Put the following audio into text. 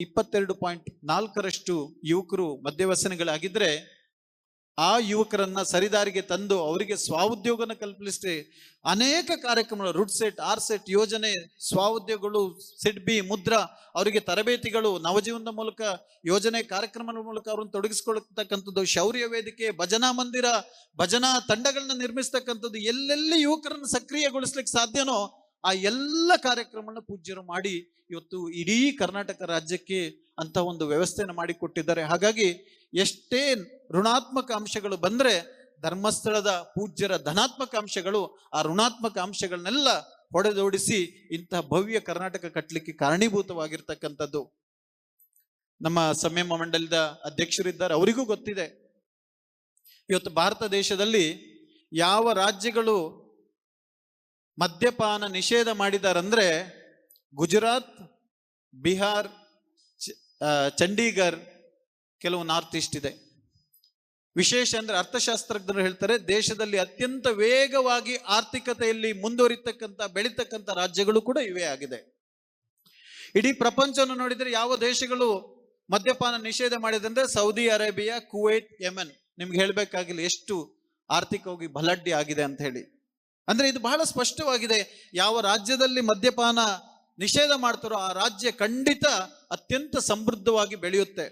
ಇಪ್ಪತ್ತೆರಡು ಪಾಯಿಂಟ್ ನಾಲ್ಕರಷ್ಟು ಯುವಕರು ಮಧ್ಯವಸನಗಳಾಗಿದ್ದರೆ ಆ ಯುವಕರನ್ನ ಸರಿದಾರಿಗೆ ತಂದು ಅವರಿಗೆ ಸ್ವಾಉದ್ಯೋಗನ ಕಲ್ಪಿಸಿ ಅನೇಕ ಕಾರ್ಯಕ್ರಮಗಳು ರುಡ್ ಸೆಟ್, ಆರ್ ಸೆಟ್ ಯೋಜನೆ ಸ್ವಾಉದ್ಯೋಗಗಳು ಸಿಡ್ ಬಿ, ಮುದ್ರಾ, ಅವರಿಗೆ ತರಬೇತಿಗಳು, ನವಜೀವನದ ಮೂಲಕ ಯೋಜನೆ ಕಾರ್ಯಕ್ರಮಗಳ ಮೂಲಕ ಅವರನ್ನು ತೊಡಗಿಸ್ಕೊಳ್ತಕ್ಕಂಥದ್ದು, ಶೌರ್ಯ ವೇದಿಕೆ, ಭಜನಾ ಮಂದಿರ, ಭಜನಾ ತಂಡಗಳನ್ನ ನಿರ್ಮಿಸ್ತಕ್ಕಂಥದ್ದು, ಎಲ್ಲೆಲ್ಲಿ ಯುವಕರನ್ನು ಸಕ್ರಿಯಗೊಳಿಸ್ಲಿಕ್ಕೆ ಸಾಧ್ಯನೋ ಆ ಎಲ್ಲ ಕಾರ್ಯಕ್ರಮವನ್ನು ಪೂಜ್ಯರು ಮಾಡಿ ಇವತ್ತು ಇಡೀ ಕರ್ನಾಟಕ ರಾಜ್ಯಕ್ಕೆ ಅಂತ ಒಂದು ವ್ಯವಸ್ಥೆಯನ್ನು ಮಾಡಿಕೊಟ್ಟಿದ್ದಾರೆ ಹಾಗಾಗಿ ಎಷ್ಟೇ ಋಣಾತ್ಮಕ ಅಂಶಗಳು ಬಂದ್ರೆ ಧರ್ಮಸ್ಥಳದ ಪೂಜ್ಯರ ಧನಾತ್ಮಕ ಅಂಶಗಳು ಆ ಋಣಾತ್ಮಕ ಅಂಶಗಳನ್ನೆಲ್ಲ ಹೊಡೆದೋಡಿಸಿ ಇಂತಹ ಭವ್ಯ ಕರ್ನಾಟಕ ಕಟ್ಟಲಿಕ್ಕೆ ಕಾರಣೀಭೂತವಾಗಿರ್ತಕ್ಕಂಥದ್ದು. ನಮ್ಮ ಸಂಯಮ ಮಂಡಲದ ಅಧ್ಯಕ್ಷರಿದ್ದಾರೆ, ಅವರಿಗೂ ಗೊತ್ತಿದೆ. ಇವತ್ತು ಭಾರತ ದೇಶದಲ್ಲಿ ಯಾವ ರಾಜ್ಯಗಳು ಮದ್ಯಪಾನ ನಿಷೇಧ ಮಾಡಿದಾರಂದ್ರೆ ಗುಜರಾತ್, ಬಿಹಾರ್ ಚಂಡೀಗರ್ ಕೆಲವು ನಾರ್ತ್ ಈಸ್ಟ್ ಇದೆ. ವಿಶೇಷ ಅಂದ್ರೆ ಅರ್ಥಶಾಸ್ತ್ರಜ್ಞರು ಹೇಳ್ತಾರೆ, ದೇಶದಲ್ಲಿ ಅತ್ಯಂತ ವೇಗವಾಗಿ ಆರ್ಥಿಕತೆಯಲ್ಲಿ ಮುಂದುವರಿತಕ್ಕಂಥ, ಬೆಳೀತಕ್ಕಂಥ ರಾಜ್ಯಗಳು ಕೂಡ ಇವೇ ಆಗಿದೆ. ಇಡೀ ಪ್ರಪಂಚವನ್ನು ನೋಡಿದ್ರೆ ಯಾವ ದೇಶಗಳು ಮದ್ಯಪಾನ ನಿಷೇಧ ಮಾಡಿದಂದ್ರೆ ಸೌದಿ ಅರೇಬಿಯಾ, ಕುವೈತ್, ಯಮನ್. ನಿಮ್ಗೆ ಹೇಳ್ಬೇಕಾಗಿಲ್ಲ ಎಷ್ಟು ಆರ್ಥಿಕವಾಗಿ ಬಲಡ್ಡಿ ಆಗಿದೆ ಅಂತ ಹೇಳಿ. ಅಂದ್ರೆ ಇದು ಬಹಳ ಸ್ಪಷ್ಟವಾಗಿದೆ ಯಾವ ರಾಜ್ಯದಲ್ಲಿ ಮದ್ಯಪಾನ ನಿಷೇಧ ಮಾಡ್ತಾರೋ ಆ ರಾಜ್ಯ ಖಂಡಿತ ಅತ್ಯಂತ ಸಮೃದ್ಧವಾಗಿ ಬೆಳೆಯುತ್ತೆ.